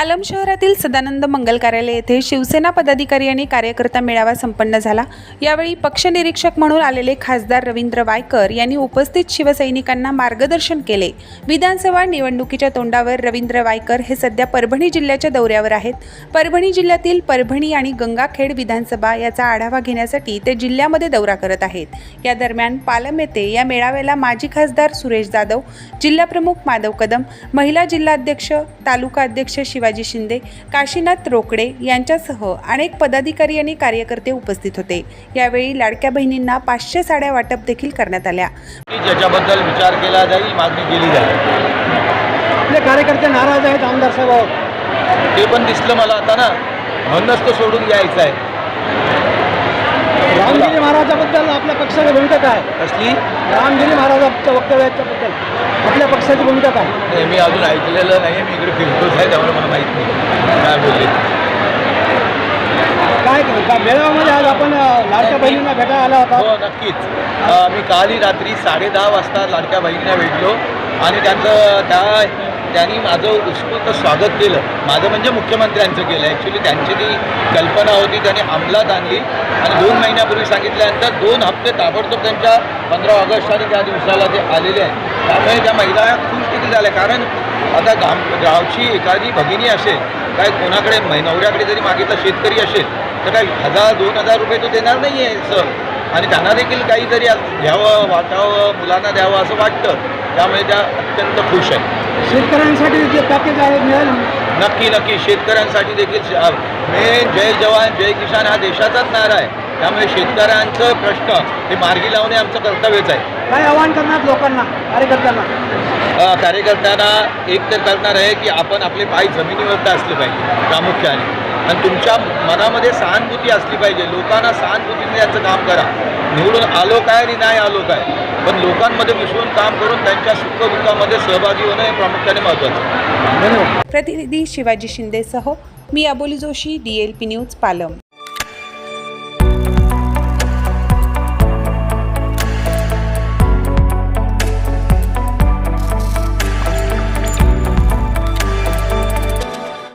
पालम शहरातील सदानंद मंगल कार्यालय येथे शिवसेना पदाधिकारी आणि कार्यकर्ता मेळावा संपन्न झाला. यावेळी पक्षनिरीक्षक म्हणून आलेले खासदार रवींद्र वायकर यांनी उपस्थित शिवसैनिकांना मार्गदर्शन केले. विधानसभा निवडणुकीच्या तोंडावर रवींद्र वायकर हे सध्या परभणी जिल्ह्याच्या दौऱ्यावर आहेत. परभणी जिल्ह्यातील परभणी आणि गंगाखेड विधानसभा याचा आढावा घेण्यासाठी ते जिल्ह्यामध्ये दौरा करत आहेत. या दरम्यान पालम येथे या मेळाव्याला माजी खासदार सुरेश जाधव जिल्हाप्रमुख माधव कदम महिला जिल्हाध्यक्ष तालुका अध्यक्ष शिवाजी शिंदे काशीनाथ रोकडे यांच्यासह अनेक पदाधिकारी आणि कार्यकर्ते उपस्थित होते. यावेळी लाडक्या बहिणींना पाचशे साड्या वाटप देखील करण्यात आल्या. ज्याच्याबद्दल विचार केला जाईल मागणी केली जाईल. आपले कार्यकर्ते नाराज आहेत आमदार साहेबावर ते पण दिसलं मला आता ना. म्हणूनच तो सोडून घ्यायचा आहे. रामगिरी महाराजाबद्दल आपल्या पक्षाची भूमिका काय? कसली? रामगिरी महाराजांच्या वक्तव्याच्याबद्दल आपल्या पक्षाची भूमिका काय? नाही, मी अजून ऐकलेलं नाही मी इकडे फिरतोच आहे त्यामुळे मला माहीत नाही. काय बोलले काय का मेळाव्यामध्ये आज आपण लाडक्या बहिणींना भेटायला आला होता. हो नक्कीच. अ, मी कालही रात्री साडेदहा वाजता लाडक्या बहिणीला भेटलो आणि त्यांचं त्या त्यांनी माझं उत्स्फूर्त स्वागत केलं. माझं म्हणजे मुख्यमंत्र्यांचं केलं. ॲक्च्युली त्यांची ती कल्पना होती त्यांनी अंमलात आणली. आणि दोन महिन्यापूर्वी सांगितल्यानंतर दोन हप्ते ताबडतोब त्यांच्या पंधरा ऑगस्ट आणि त्या दिवसाला ते आलेले आहेत. त्यामुळे त्या महिला खूप देखील झाल्या? कारण आता गाम गावची एखादी भगिनी असेल काय कोणाकडे नवऱ्याकडे जरी मागितलं शेतकरी असेल तर काय हजार दोन हजार रुपये तो देणार नाही आहे सर. आणि त्यांना देखील काहीतरी घ्यावं वाटावं मुलांना द्यावं असं वाटतं. त्यामुळे त्या अत्यंत खुश आहेत. शेतकऱ्यांसाठी जे पॅकेज आहे मिळेल? नक्की नक्की. शेतकऱ्यांसाठी देखील मेन जय जवान जय किसान हा देशाचाच नारा आहे. त्यामुळे शेतकऱ्यांचं प्रश्न हे मार्गी लावणे आमचं कर्तव्यच आहे. काय आवाहन करणार लोकांना कार्यकर्त्यांना? कार्यकर्त्यांना एक तर करणार आहे की आपण आपले पाय जमिनीवरती असले पाहिजे प्रामुख्याने. आणि तुमच्या मनामध्ये सहानुभूती असली पाहिजे. लोकांना सहानुभूतीने याचं काम करा. निवडून आलो काय आणि नाही आलो काय? पण लोकांमध्ये मिसळून काम करून त्यांच्या सुखदुःखामध्ये सहभागी होणं हे प्रामुख्याने महत्त्वाचं धन्यवाद प्रतिनिधी शिवाजी शिंदेसह मी Aboli Joshi D L P news Palam.